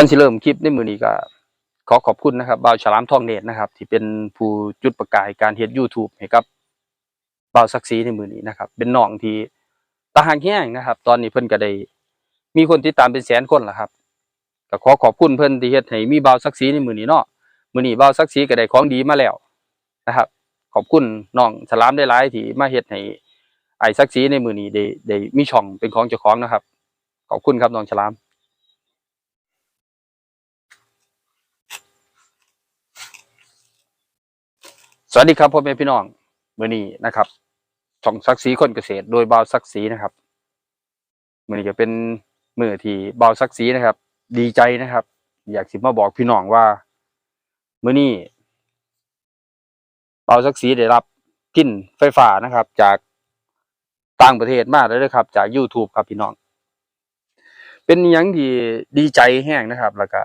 ก่อนสิเริ่มคลิปในมือนี้ก็ขอขอบคุณนะครับบ่าวฉลามทองเนตรนะครับ ที่เป็นผู้จุดประกายการเฮ็ด YouTube ให้กับบ่าวศักดิ์ศรีในมือนี้นะครับ เป็นน้องที่ตาหางแห้งนะครับ ตอนนี้เพิ่นก็ได้มีคนติดตามเป็นแสนคนแล้วครับก็ขอขอบคุณเพิ่นที่เฮ็ดให้มีบ่าวศักดิ์ศรีในมือนี้เนาะมือนี้บ่าวศักดิ์ศรีก็ได้ของดีมาแล้วนะครับ ขอบคุณน้องฉลามได้หลายที่มาเฮ็ดให้ไอ้ศักดิ์ศรีในมือนี้ได้ได้มีช่องเป็นของเจ้าของนะครับ ขอบคุณครับน้องฉลาม สวัสดีครับพ่อแม่พี่น้องมื้อนี้นะครับช่องศักดิ์ศรีคนเกษตร โดยบ่าวศักดิ์ศรีนะครับมื้อนี้ก็เป็นมือที่บ่าวศักดิ์ศรีนะครับ ดีใจนะครับ อยากสิมาบอกพี่น้องว่ามื้อนี้บ่าวศักดิ์ศรีได้รับพินไฟฟ้านะครับ จากต่างประเทศมาแล้วนะครับ จาก YouTube ครับพี่น้อง เป็นยังที่ดีใจแห้งนะครับ แล้วก็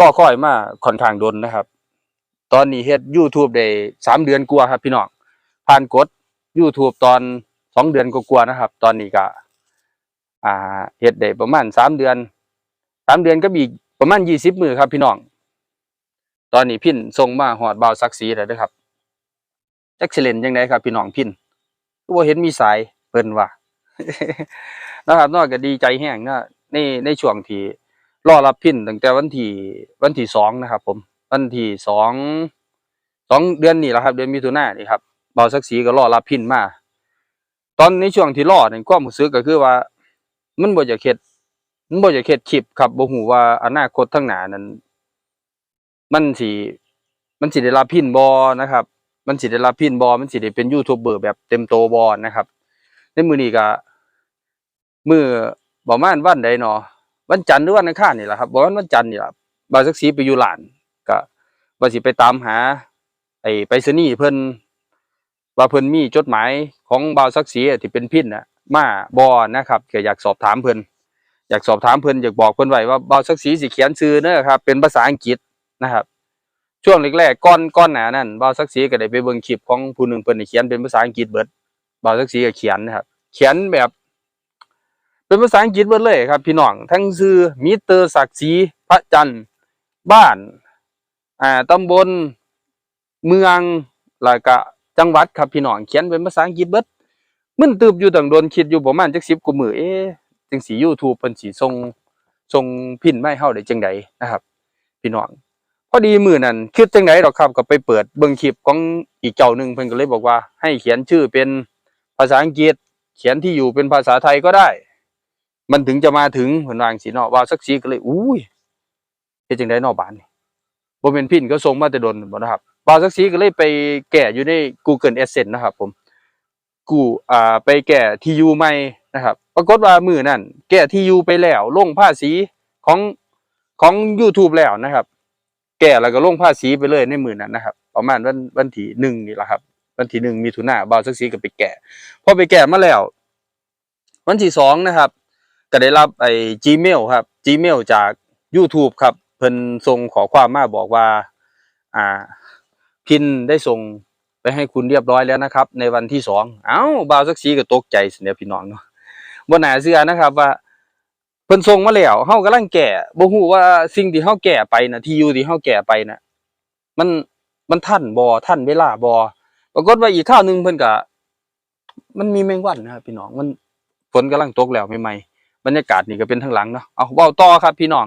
รอคอยมาค่อนข้างดนนะครับ ตอนนี้เฮ็ด YouTube ได้สามเดือนกว่าครับ พี่น้องผ่านกด YouTube ตอนสองเดือนกว่าๆนะครับ ตอนนี้ก็อ่าเฮ็ดได้ประมาณสามเดือนสามเดือนก็มีประมาณยี่สิบมือครับ พี่น้อง ตอนนี้พินส่งมาหอดเบาซักสีแล้วเด้อครับจักสิเลนจังไดครับ พี่น้องพินก็บ่เห็นมีสายเพิ่นว่านะครับนอกจากดีใจแห้งนะในในช่วงที่รอรับพินตั้งแต่วันที่วันที่สองนะครับ ผม วันที่สองสองเดือนนี่แหละครับ เดือนมิถุนายนนี่ครับเบาสักสีก็รอรับพินมา ตอนในช่วงที่รอเนี่ยความรู้สึกก็คือว่า มันบ่อยากเฮ็ดมันบ่อยากเฮ็ดคลิปครับบ่ฮู้ว่าอนาคตข้งหนานั้น มันสิมันสิได้รับพินบ่นะครับ มันสิได้รับพินบ่มันสิได้เป็นยูทูบเบอร์แบบเต็มโตบ่นะครับในมือนี้ก็มือประมาณวันใดเนาะวันจันทร์หรือวันอังคารนี่แหละครับบ่วันวันจันทร์นี่แหละบาสักสีไปอยู่หลาน ว่าสิไปตามหา ไอ้ไปรษณีย์เพิ่นว่าเพิ่นมีจดหมายของบ่าวศักดิ์ศรีที่เป็นพินน่ะมาบ่นะครับก็อยากสอบถามเพิ่นอยากสอบถามเพิ่นอยากบอกเพิ่นไว้ว่าบ่าวศักดิ์ศรีสิเขียนชื่อเด้อครับ เป็นภาษาอังกฤษนะครับ ช่วงแรกๆก่อนก่อนหนานั้นบ่าวศักดิ์ศรีก็ได้ไปเบิ่งคลิปของผู้หนึ่งเพิ่นเขียนเป็นภาษาอังกฤษเบิดบ่าวศักดิ์ศรีก็เขียนนะครับ เขียนแบบเป็นภาษาอังกฤษเบิดเลยครับ พี่น้องทั้งชื่อมิเตอร์ศักดิ์ศรีพระจันทร์บ้าน อ่าตำบลเมืองแล้วก็จังหวัดครับพี่น้องเขียนเป็นภาษาอังกฤษเบิดมันตืบอยู่ตั้งโดนคิดอยู่ประมาณจัก10กว่ามือเอ๊ะจังสิ YouTube เพิ่นสิส่งส่งพินมาให้เฮาได้จังใดนะครับ พี่น้องพอดีมือนั้นคิดจังไดดอกครับก็ไปเปิดเบิ่งคลิปของอีกเจ้าหนึ่งเพิ่นก็เลยบอกว่า ให้เขียนชื่อเป็นภาษาอังกฤษ เขียนที่อยู่เป็นภาษาไทยก็ได้ มันถึงจะมาถึงเพิ่นว่างซี่เนาะว่าสักสีก็เลยอุ้ยเฮ็ดจังไดเนาะบาดนี้ บ่แม่นพินก็ส่งมาแต่ดนบ่นะครับบ่าวสักสีก็เลยไปแก้อยู่ใน Google Adsense นะครับ ผม กูอ่าไปแก้ที่อยู่ใหม่นะครับ ปรากฏว่ามือนั้นแก้ที่อยู่ไปแล้วลงภาษีของของ YouTube แล้วนะครับ แก้แล้วก็ลงภาษีไปเลยในมือนั้นนะครับ ประมาณวันวันที่หนึ่งนี่แหละครับ วันที่หนึ่งมิถุนายนบ่าวสักสีก็ไปแก้พอไปแก้มาแล้ว วันที่สองนะครับก็ได้รับไอ้ Gmail ครับ Gmail จาก YouTube ครับ พิ่นส่งขอความมาบอกว่า อ่า พินได้ส่งไปให้คุณเรียบร้อยแล้วนะครับ ในวันที่สองเอ้าบ่าวสักสีก็ตกใจสิเนี่ยพี่น้องเนาะบ่น่าเชื่อนะครับ ว่าเพิ่นส่งมาแล้วเฮากำลังแก้บ่ฮู้ว่าสิ่งที่เฮาแก้ไปน่ะที่อยู่ที่เฮาแก้ไปน่ะมันมันทันบ่ทันเวลาบ่ปรากฏว่าอีกข้าวหนึงเพิ่นก็มันมีแมงวันนะครับพี่น้องมันฝนกำลังตกแล้วใหม่ๆบรรยากาศนี่ก็เป็นทางหลังเนาะเอาเว้าต่อครับ พี่น้อง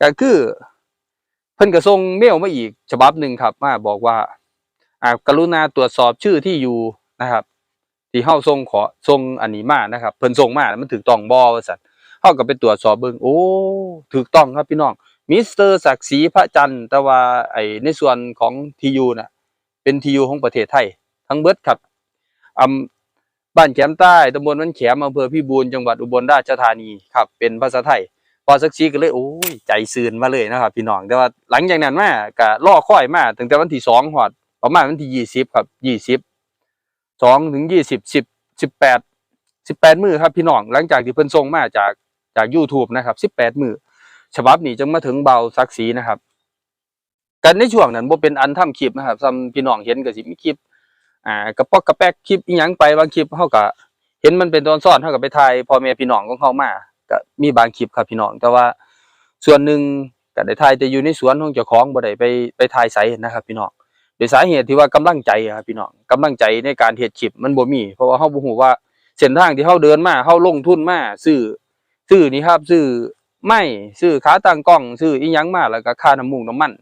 ก็คือ พิ่นก็ส่งเมลมาอีกฉบับหนึ่งครับ มาบอกว่าอ่ากรุณาตรวจสอบชื่อที่อยู่นะครับที่เฮาส่งขอส่งอันนี้มานะครับเพิ่นส่งมามันถูกต้องบ่ว่าซั่นเฮาก็ไปตรวจสอบเบิ่งโอ้ถูกต้องครับพี่น้องมิสเตอร์ศักดิ์ศรีพระจันทร์แต่ว่าไอ้ในส่วนของทียูน่ะเป็นทียูของประเทศไทย ทั้งเบิดครับอำบ้านแขมใต้ตำบลมันแขมอำเภอพิบูลจังหวัดอุบลราชธานีครับ เป็นภาษาไทย พอสักชีก็เลยโอ้ยใจซื่นมาเลยนะครับ พี่น้องแต่ว่าหลังจากนั้นมาก็ล่อค่อยมาตั้งแต่วันที่สองหอดประมาณวันที่ยี่สิบครับยี่สิบสองถึงยี่สิบสิบสิบแปดสิบแปดมือครับพี่น้องหลังจากที่เพิ่นส่งมาจากจาก YouTube นะครับสิบแปดมือฉบับนี้จึงมาถึงเบาสักสีนะครับ กันในช่วงนั้นบ่เป็นอันทำคลิปนะครับซ้ำพี่น้องเห็นก็สิมีคลิป อ่ากระปอกกระแป๊กคลิปอีหยังไปบางคลิปเฮาก็เห็นมันเป็นตอนซ่อนเฮาก็ไปถ่ายพ่อแม่พี่น้องของเฮามา ก็มีบางคลิปครับพี่น้อง แต่ว่าส่วนหนึ่งก็ได้ถ่ายแต่อยู่ในสวนของเจ้าของบ่ได้ไปไปถ่ายไสนะครับพี่น้องโดยสาเหตุที่ว่ากำลังใจครับพี่น้องกำลังใจในการเฮ็ดคลิปมันบ่มี เพราะว่าเฮาบ่ฮู้ว่าเส้นทางที่เฮาเดินมาเฮาลงทุนมาซื้อซื้อนี่ครับซื้อไม้ซื้อขาตั้งกล้องซื้ออีหยังมาแล้วก็ค่าน้ำมูกน้ำมัน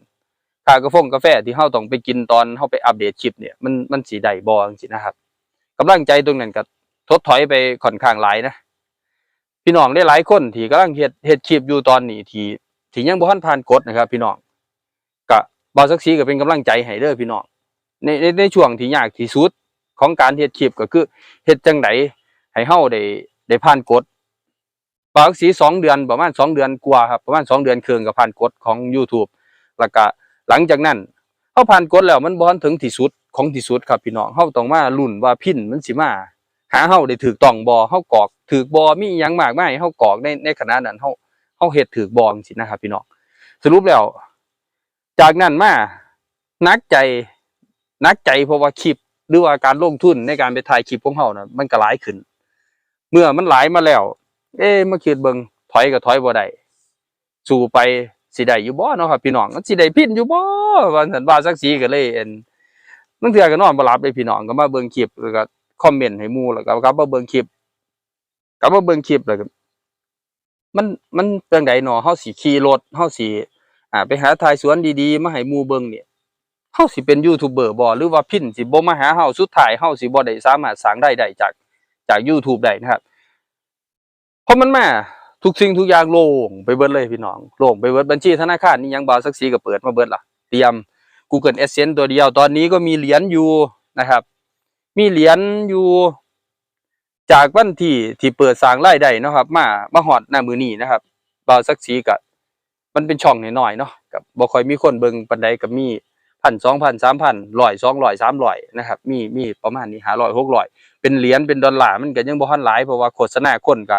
ค่ากาแฟกาแฟที่เฮาต้องไปกินตอนเฮาไปอัปเดตคลิปเนี่ยมันมันสิได้บ่จังซี่นะครับกำลังใจตรงนั้นก็ทดถอยไปค่อนข้างหลายนะ พี่น้องได้หลายคนที่กำลังเฮ็ดเฮ็ดคลิปอยู่ตอนนี้ที่ที่ยังบ่ทันผ่านกฎนะครับ พี่น้องก็บ่สักสีก็เป็นกำลังใจให้เด้อพี่น้องในในในช่วงที่ยากที่สุดของการเฮ็ดคลิปก็คือเฮ็ดจังไดให้เฮาได้ได้ผ่านกฎบ่สักสีสองเดือนประมาณสองเดือนกว่าครับประมาณสองเดือนเครึ่งก็ผ่านกฎของ YouTube แล้วก็หลังจากนั้นเฮาผ่านกฎแล้วมันบ่ทันถึงที่สุดของที่สุดครับพี่น้องเฮาต้องมาลุ้นว่าพินมันสิมาหาเฮาได้ถูกต้องบ่เฮากอก ถูกบ่มีอยังมากมายเฮากอกในในขณะนั้นเฮาเฮาเฮ็ดถูกบ่จังนะครับ พี่น้องสรุปแล้ว จากนั้นมานักใจนักใจเพราะว่าคลิปหรือว่าการลงทุนในการไปถ่ายคลิปของเฮานะมันก็หลายขึ้น เมื่อมันหลายมาแล้ว เอ๊ะมาคิดเบิงถอยก็ถอยบ่ได้สู้ไปสิได้อยู่บ่เนาะครับพี่น้องมันสิได้พินอยู่บ่ว่าซั่นว่าสักสีก็เลยเอ็นบางเทื่อก็นอนบ่หลับเลยพี่น้องก็มาเบิ่งคลิปแล้วก็คอมเมนต์ให้มู่แล้วก็กลับมาเบิ่งคลิป กลับมาเบิ่งคลิปแล้วก็มันมันจังไดเนาะเฮาสิขี่รถเฮาสิอ่า ไปหาถ่ายสวนดีๆ มาให้หมู่เบิ่งเนี่ยเฮาสิเป็นยูทูบเบอร์บ่หรือว่าพินสิบ่มาหาเฮาสุดท้ายเฮาสิบ่ได้สามารถสร้างรายได้จากจาก YouTube ได้นะครับเพราะมันมาทุกสิ่งทุกอย่างโล่งไปเบิดเลยพี่น้องโล่งไปเบิดบัญชีธนาคารนี่ยังบ่าวสักสีก็เปิดมาเบิดล่ะเตรียม Google Adsense ตัวเดียวตอนนี้ก็มีเหรียญอยู่นะครับ มีเหรียญอยู่ จากวันที่ที่เปิดสร้างไรายได้เนาะครับ มามาฮอดหน้ามือนี้นะครับบาวสักสีก็มันเป็นช่องน้อยๆเนาะกับบ่ค่อยมีคนเบิ่งปานใดก็มีพันสองพันสามพันร้อยสองร้อยสามร้อยนะครับ มีมีประมาณนี้หาร้อยหกร้อยเป็นเหรียญเป็นดอลลาร์มันก็ยังบ่ทันหลายเพราะว่าโฆษณาคนก็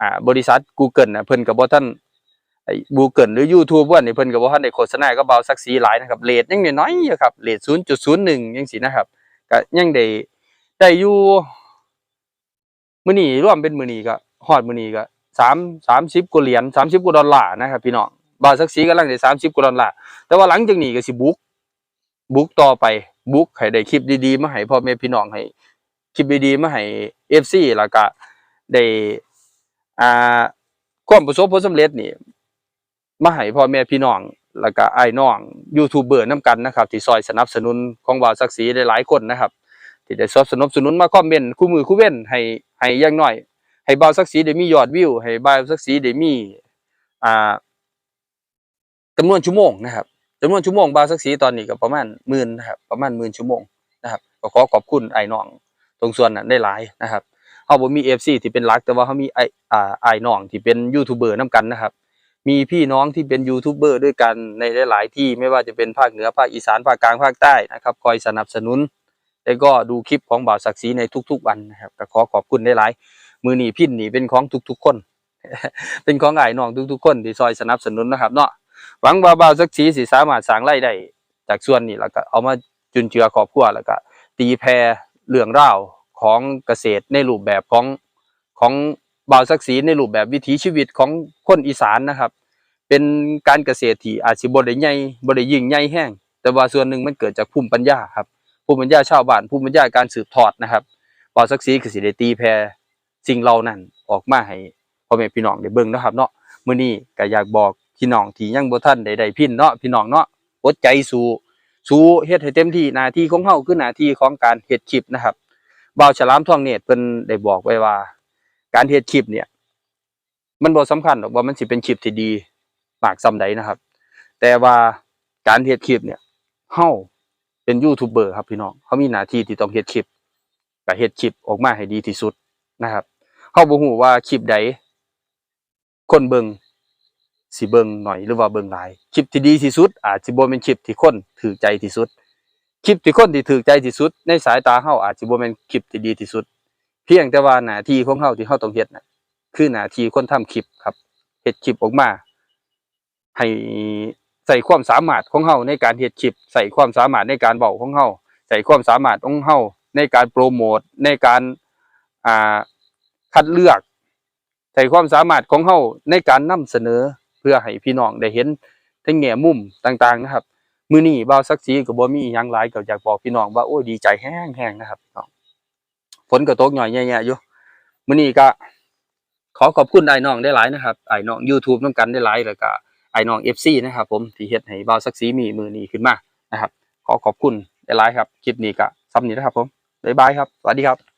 อ่าบริษัท Google น่ะเพิ่นก็บ่ทันไอ้ Google หรือ YouTube ว่านี่เพิ่นก็บ่ทันได้โฆษณาก็เบาสักสีหลายนะครับเรทยังน้อยๆอยู่ครับเรท0.01จังซี่นะครับก็ยังได้ได้อยู่ มือนี้รวมเป็นมือนีก็ฮอดมือนีก็สามสามสิบกว่าเหรียญสามสิบกว่าดอลลาร์นะครับพี่น้องบาทสักสีกำลังได้สามสิบกว่าดอลลาร์แต่ว่าหลังจากนี้ก็สิบุกบุกต่อไปบุกให้ได้คลิปดีๆมาให้พ่อแม่พี่น้องให้คลิปดีๆมาให้ FC แล้วก็ได้อ่าความประสบผลสำเร็จนี่มาให้พ่อแม่พี่น้องแล้วก็ไอ้น้องยูทูบเบอร์น้กันนะครับที่ซอยสนับสนุนของบ่าวศักดิ์ศรีได้หลายคนนะครับ ที่ได้สนับสนุนสนุนมาคอมเมนต์คู่มือคู่เว้นให้ ให้อย่างน้อย ให้บ่าวศักดิ์ศรีได้มียอดวิว ให้บ่าวศักดิ์ศรีได้มีอ่าจำนวนชั่วโมงนะครับจำนวนชั่วโมงบ่าวศักดิ์ศรีตอนนี้ก็ประมาณหมื่นนะครับประมาณหมื่นชั่วโมงนะครับก็ขอขอบคุณไอ้น้องตรงส่วนนั้นได้หลายนะครับเฮาบ่มี FC ที่เป็นหลักแต่ว่าเฮามีไอ้อ่าไอ้น้องที่เป็นยูทูบเบอร์นํกันนะครับมีพี่น้องที่เป็นยูทูบเบอร์ด้วยกันในหลาย ๆ ที่ไม่ว่าจะเป็นภาคเหนือภาคอีสานภาคกลางภาคใต้นะครับ คอยสนับสนุน แล้วก็ดูคลิปของบ่าวศักดิ์ศรีในทุก ๆ วันนะครับก็ขอขอบคุณได้หลายมือหนีพินหนีเป็นของทุก ๆ คน เป็นของไอ้น้องทุกๆ คนที่ซอยสนับสนุนนะครับเนาะหวังว่าบ่าวศักดิ์ศรีสิสามารถสร้างรายได้จากส่วนนี้แล้วก็เอามาจุนเจือครอบครัวแล้วก็ตีแพร่เรื่องราของเกษตรในรูปแบบของของบ่าวศักดิ์ศรีในรูปแบบวิถีชีวิตของคนอีสานนะครับ เป็นการเกษตรที่อาจสิบ่ได้ใหญ่บ่ได้ยิ่งใหญ่แห้งแต่ว่าส่วนหนึ่งมันเกิดจากภูมิปัญญาครับ ภูมิปัญญาชาวบ้านภูมิปัญญาการสืบทอดนะครับบ่าวศักดิ์ศรีก็สิได้ตีแพร่สิ่งเหล่านั้นออกมาให้พ่อแม่พี่น้องได้เบิ่งนะครับเนาะมื้อนี้ก็อยากบอกพี่น้องที่ยังบ่ทันได้ได้พินเนาะพี่น้องเนาะอดใจสู้สู้เฮ็ดให้เต็มที่หน้าที่ของเฮาคือหน้าที่ของการเฮ็ดคลิปนะครับบ่าวฉลามทองเนตรเพิ่นได้บอกไว้ว่า การเฮ็ดคลิปเนี่ย มันบ่สำคัญหรอกว่ามันสิเป็นคลิปที่ดีมากส่ำใดนะครับ แต่ว่าการเฮ็ดคลิปเนี่ยเฮา เป็นยูทูบเบอร์ครับพี่น้องเขามีหน้าที่ที่ต้องเฮ็ดคลิปก็เฮ็ดคลิปออกมาให้ดีที่สุดนะครับเขาบ่ฮู้ว่าคลิปใดคนเบิ่งสิเบิ่งหน่อยหรือว่าเบิ่งหลาย คลิปที่ดีที่สุด อาจสิบ่แม่นคลิปที่คนถือใจที่สุด คลิปที่คนที่ถือใจที่สุด ในสายตาเฮาอาจสิบ่แม่นคลิปที่ดีที่สุด เพียงแต่ว่าหน้าที่ของเฮาที่เฮาต้องเฮ็ดนะคือหน้าที่คนทำคลิปครับเฮ็ดคลิปออกมา ให้ ใส่ความสามารถของเฮาในการเฮ็ดคลิปใส่ความสามารถในการเว้าของเฮาใส่ความสามารถของเฮาในการโปรโมทในการอ่าคัดเลือก ใส่ความสามารถของเฮาในการนำเสนอเพื่อให้พี่น้องได้เห็นทั้งแง่มุมต่างๆนะครับมื้อนี้บ่าวสักสีก็บ่มีอิหยังหลายก็อยากบอกพี่น้องว่าโอ้ยดีใจแห้งๆนะครับฝนก็ตกหน่อยแย่ๆอยู่มื้อนี้ก็ขอขอบคุณไอ้น้องได้หลายนะครับไอ้น้อง YouTube นำกันได้หลายแล้วก็ ไอ้น้อง FC นะครับผมที่เฮ็ดให้บ่าวสักซีมีมือนี้ขึ้นมานะครับ ขอขอบคุณได้หลายครับคลิปนี้ก็ซ้ำนี้นะครับผมบ๊ายบายครับสวัสดีครับ